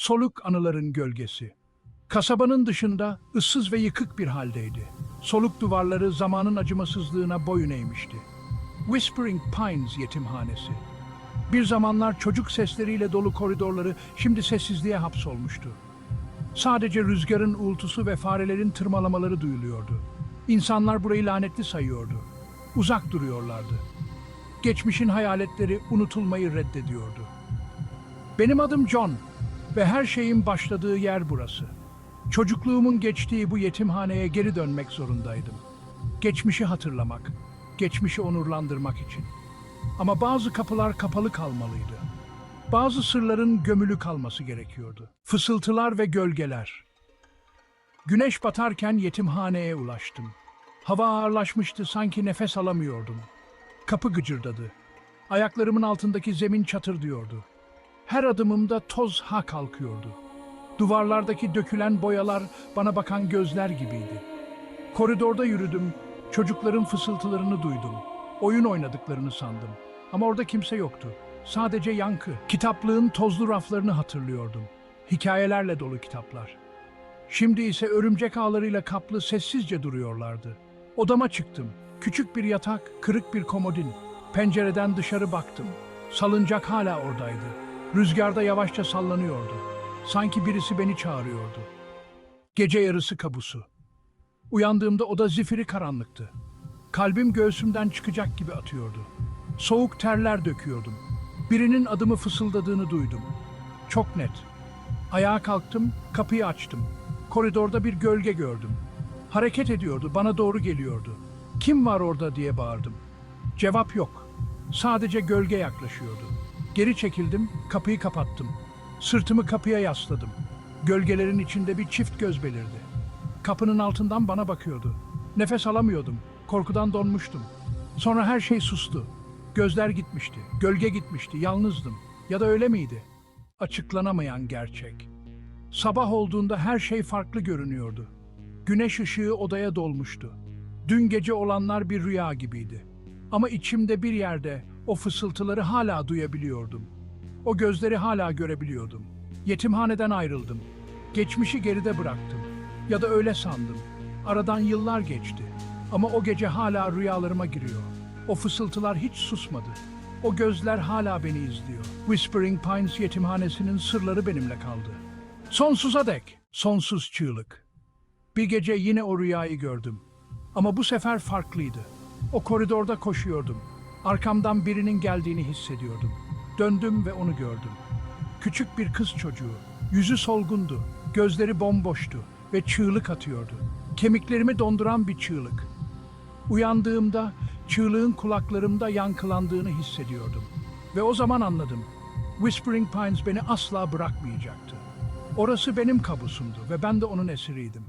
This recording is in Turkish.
Soluk anıların gölgesi. Kasabanın dışında ıssız ve yıkık bir haldeydi. Soluk duvarları zamanın acımasızlığına boyun eğmişti. Whispering Pines yetimhanesi. Bir zamanlar çocuk sesleriyle dolu koridorları şimdi sessizliğe hapsolmuştu. Sadece rüzgarın uğultusu ve farelerin tırmalamaları duyuluyordu. İnsanlar burayı lanetli sayıyordu. Uzak duruyorlardı. Geçmişin hayaletleri unutulmayı reddediyordu. Benim adım John ve her şeyin başladığı yer burası. Çocukluğumun geçtiği bu yetimhaneye geri dönmek zorundaydım. Geçmişi hatırlamak, geçmişi onurlandırmak için. Ama bazı kapılar kapalı kalmalıydı. Bazı sırların gömülü kalması gerekiyordu. Fısıltılar ve gölgeler. Güneş batarken yetimhaneye ulaştım. Hava ağırlaşmıştı, sanki nefes alamıyordum. Kapı gıcırdadı. Ayaklarımın altındaki zemin çatırdıyordu. Her adımımda toz ha kalkıyordu. Duvarlardaki dökülen boyalar bana bakan gözler gibiydi. Koridorda yürüdüm, çocukların fısıltılarını duydum. Oyun oynadıklarını sandım. Ama orada kimse yoktu. Sadece yankı. Kitaplığın tozlu raflarını hatırlıyordum. Hikayelerle dolu kitaplar. Şimdi ise örümcek ağlarıyla kaplı sessizce duruyorlardı. Odama çıktım. Küçük bir yatak, kırık bir komodin. Pencereden dışarı baktım. Salıncak hala oradaydı. Rüzgarda yavaşça sallanıyordu. Sanki birisi beni çağırıyordu. Gece yarısı kabusu. Uyandığımda oda zifiri karanlıktı. Kalbim göğsümden çıkacak gibi atıyordu. Soğuk terler döküyordum. Birinin adımı fısıldadığını duydum. Çok net. Ayağa kalktım, kapıyı açtım. Koridorda bir gölge gördüm. Hareket ediyordu, bana doğru geliyordu. Kim var orada diye bağırdım. Cevap yok. Sadece gölge yaklaşıyordu. Geri çekildim, kapıyı kapattım. Sırtımı kapıya yasladım. Gölgelerin içinde bir çift göz belirdi. Kapının altından bana bakıyordu. Nefes alamıyordum. Korkudan donmuştum. Sonra her şey sustu. Gözler gitmişti. Gölge gitmişti. Yalnızdım. Ya da öyle miydi? Açıklanamayan gerçek. Sabah olduğunda her şey farklı görünüyordu. Güneş ışığı odaya dolmuştu. Dün gece olanlar bir rüya gibiydi. Ama içimde bir yerde o fısıltıları hala duyabiliyordum. O gözleri hala görebiliyordum. Yetimhaneden ayrıldım. Geçmişi geride bıraktım. Ya da öyle sandım. Aradan yıllar geçti. Ama o gece hala rüyalarıma giriyor. O fısıltılar hiç susmadı. O gözler hala beni izliyor. Whispering Pines yetimhanesinin sırları benimle kaldı. Sonsuza dek, sonsuz çığlık. Bir gece yine o rüyayı gördüm. Ama bu sefer farklıydı. O koridorda koşuyordum. Arkamdan birinin geldiğini hissediyordum. Döndüm ve onu gördüm. Küçük bir kız çocuğu. Yüzü solgundu, gözleri bomboştu ve çığlık atıyordu. Kemiklerimi donduran bir çığlık. Uyandığımda çığlığın kulaklarımda yankılandığını hissediyordum. Ve o zaman anladım. Whispering Pines beni asla bırakmayacaktı. Orası benim kabusumdu ve ben de onun esiriydim.